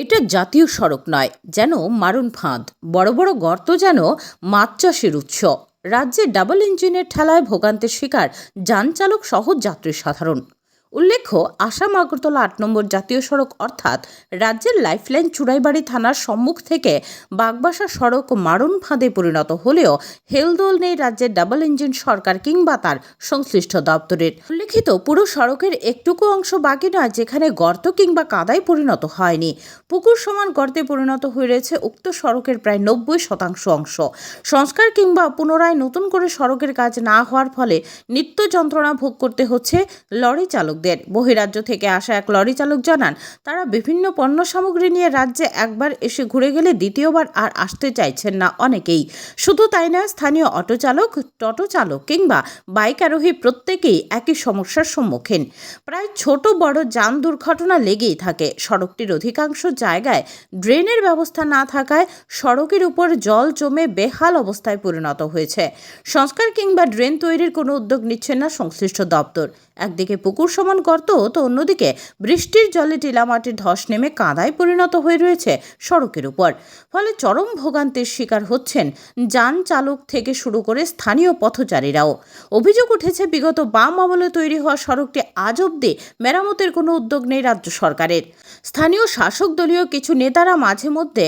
এটা জাতীয় সড়ক নয়, যেন মারুন ফাঁদ। বড় বড় গর্ত যেন মাছ চাষের উৎস। রাজ্যে ডাবল ইঞ্জিনের ঠেলায় ভোগান্তের শিকার যান চালক সহ যাত্রী সাধারণ। উল্লেখ্য, আসাম আগরতলা আট নম্বর জাতীয় সড়ক অর্থাৎ রাজ্যের লাইফলাইন চুড়াইবাড়ি থানার সম্মুখ থেকে বাগবাসা সড়ক মারণ ফাঁদে পরিণত হলেও হেলদোল নেই রাজ্যের ডাবল ইঞ্জিন সরকার কিংবা তার সংশ্লিষ্ট দপ্তরের। উল্লেখিত, পুরো সড়কের একটুকু অংশ বাকি নয়, যেখানে গর্ত কিংবা কাদায় পরিণত হয়নি। পুকুর সমান গর্তে পরিণত হয়ে রয়েছে উক্ত সড়কের প্রায় নব্বই শতাংশ অংশ। সংস্কার কিংবা পুনরায় নতুন করে সড়কের কাজ না হওয়ার ফলে নিত্য যন্ত্রণা ভোগ করতে হচ্ছে লরি চালকদের বহিরাজ্য থেকে আসা এক লরি চালক জানান, তারা বিভিন্ন পণ্য সামগ্রী নিয়ে রাজ্যে একবার এসে ঘুরে গেলে দ্বিতীয়বার আর আসতে চাইছেন না অনেকেই। শুধু তাই নয়, স্থানীয় অটো চালক, টোটো চালক কিংবা বাইক আরোহী প্রত্যেকেই একই সমস্যার সম্মুখীন। প্রায় ছোট বড় যান দুর্ঘটনা লেগেই থাকে। সড়কটির অধিকাংশ জায়গায় ড্রেনের ব্যবস্থা না থাকায় সড়কের উপর জল জমে বেহাল অবস্থায় পরিণত হয়েছে। সংস্কার কিংবা ড্রেন তৈরির কোনো উদ্যোগ নিচ্ছে না সংশ্লিষ্ট দপ্তর। একদিকে পুকুর সমান গর্ত তো অন্যদিকে বৃষ্টির জলে টিলামাটির ধস নেমে কাদায় পরিণত হয়ে রয়েছে সড়কের উপর। ফলে চরম ভোগান্তির শিকার হচ্ছেন যান চালক থেকে শুরু করে স্থানীয় পথচারীরাও। অভিযোগ উঠেছে, বিগত বাম আমলে তৈরি হওয়া সড়কটি আজ অব্দি মেরামতের কোনো উদ্যোগ নেই রাজ্য সরকারের। স্থানীয় শাসক দলীয় কিছু নেতারা মাঝে মধ্যে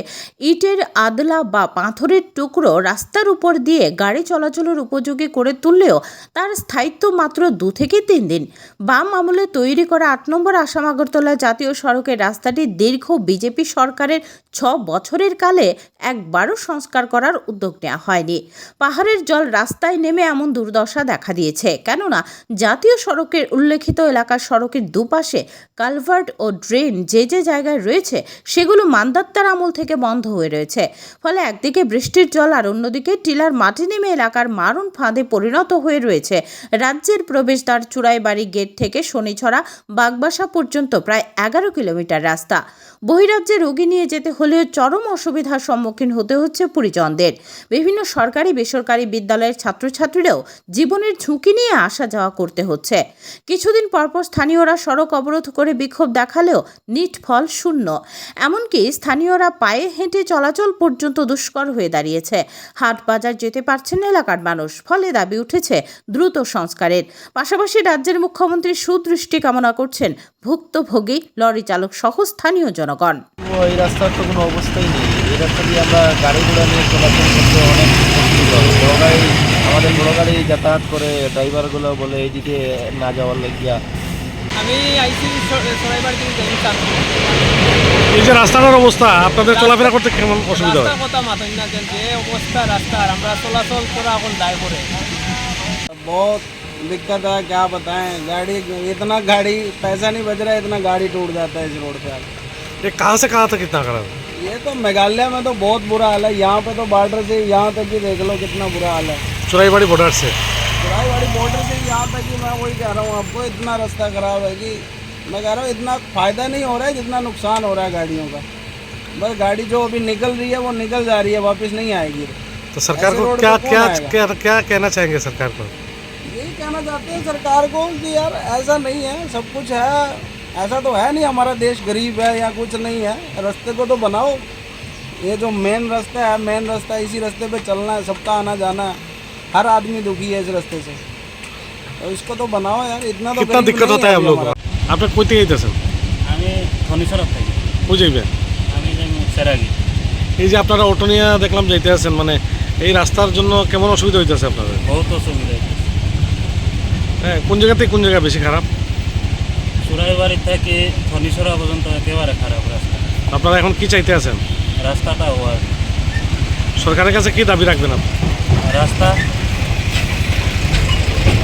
ইটের আদলা বা পাথরের টুকরো রাস্তার উপর দিয়ে গাড়ি চলাচলের উপযোগী করে তুললেও তার স্থায়িত্ব মাত্র দু থেকে তিন দিন। বাম আমলে তৈরি করা আট নম্বর আসাম আগরতলা জাতীয় সড়কের রাস্তাটি দীর্ঘ বিজেপি সরকারের ছ বছরের কালে একবারও সংস্কার করার উদ্যোগ নেওয়া হয়নি। পাহাড়ের জল রাস্তায় নেমে এমন দুর্দশা দেখা দিয়েছে। কেননা, জাতীয় সড়কের উল্লেখিত এলাকার সড়কের দুপাশে কালভার্ট ও ড্রেন যে যে জায়গায় রয়েছে, সেগুলো মান্দাত্তার আমল থেকে বন্ধ হয়ে রয়েছে। ফলে একদিকে বৃষ্টির জল আর অন্যদিকে টিলার মাটি নেমে এলাকার মারণ ফাঁদে পরিণত হয়ে রয়েছে। রাজ্যের প্রবেশদ্বার চূড়াইবাড়ি গেট থেকে শনিছড়া বাগবাসা পর্যন্ত প্রায় এগারো কিলোমিটার রাস্তা। বহিরাজ্যে রোগী নিয়ে যেতে হলেও চরম অসুবিধার সম্মুখীন হতে হচ্ছে পরিজনদের। বিভিন্ন সরকারি, বেসরকারি বিদ্যালয়ের ছাত্রছাত্রীরাও জীবনের ঝুঁকি নিয়ে আসা যাওয়া করতে হচ্ছে। কিছুদিন পরপর স্থানীয়রা সড়ক অবরোধ করে বিক্ষোভ দেখালেও নিট ফল শূন্য। এমনকি স্থানীয়রা পায়ে হেঁটে চলাচল পর্যন্ত দুষ্কর হয়ে দাঁড়িয়েছে। হাট বাজার যেতে পারছেন এলাকার মানুষ, ফলে দাবি উঠেছে দ্রুত সংস্কারের। পাশাপাশি রাজ্যের মুখ্যমন্ত্রী সুদৃষ্টি কামনা করছেন ভুক্তভোগী লরি চালক সহ স্থানীয় জনগণ। এই রাস্তার তো কোনো অবস্থাই নেই। এই রাস্তা দিয়ে আমরা নিয়ে চলাচল করতে অনেক বড় গাড়ি আমাদের বড় গাড়ি যাতায়াত করে ড্রাইভারগুলো বলে এইদিকে না যাওয়ার লাগিয়া। আমি এই যে রাস্তাটার অবস্থা আপনাদের চলাফেরা করতে কেমন অসুবিধা হয়? কথা মাথায় না যে অবস্থা রাস্তার আমরা চলাচল করা এখন দায় করে। বহুত दिक्कत है क्या बताएँ? गाड़ी इतना गाड़ी पैसा नहीं बच रहा है इतना गाड़ी टूट जाता है इस रोड पे। ये कहाँ से कहाँ तक इतना खराब? ये तो मेघालय में तो बहुत बुरा हाल है। यहाँ पे तो बॉर्डर से यहाँ तक ही देख लो कितना बुरा हाल है। चुराईबाड़ी बॉर्डर से? वाड़ी बॉर्डर से यहाँ तक ही मैं वही कह रहा हूँ आपको इतना रास्ता खराब है कि मैं कह रहा हूँ इतना फ़ायदा नहीं हो रहा है जितना नुकसान हो रहा है गाड़ियों का। बस गाड़ी जो अभी निकल रही है वो निकल जा रही है वापस नहीं आएगी। तो सरकार को क्या क्या क्या क्या कहना चाहेंगे सरकार को? यही कहना चाहते हैं सरकार को कि यार ऐसा नहीं है सब कुछ है ऐसा तो है नहीं हमारा देश गरीब है या कुछ नहीं है रास्ते को तो बनाओ ये जो मेन रास्ता है मेन रास्ता है इसी रास्ते पे चलना है सबका आना जाना है हर आदमी दुखी है इस रास्ते से तो इसको तो बनाओ यार इतना तो कितना गरीब दिक्कत नहीं होता है हम अभी लोग हमारा। আপনার কইতে যাইতেছেন আমি ধনীশ্বরত থাকি বুঝাইবেন আমি যাই সেরাগি এই যে আপনারা অটো নিয়ে দেখলাম যাইতে আছেন মানে এই রাস্তার জন্য কেমন অসুবিধা হইতেছে আপনাদের বহুত অসুবিধা হইতেছে। হ্যাঁ কোন জায়গা থেকে কোন জায়গা বেশি খারাপ? চুরাইবাড়ি থেকে ধনীশ্বরা পর্যন্ত একেবারে খারাপ রাস্তা। আপনারা এখন কি চাইতে আছেন? রাস্তাটা হওয়ার সরকারের কাছে কি দাবি রাখবেন আপনি? রাস্তা?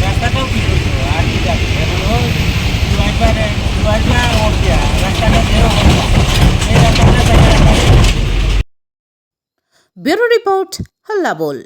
রাস্তাটাও কি আর কি ব্যুরো রিপোর্ট হল্লা বল।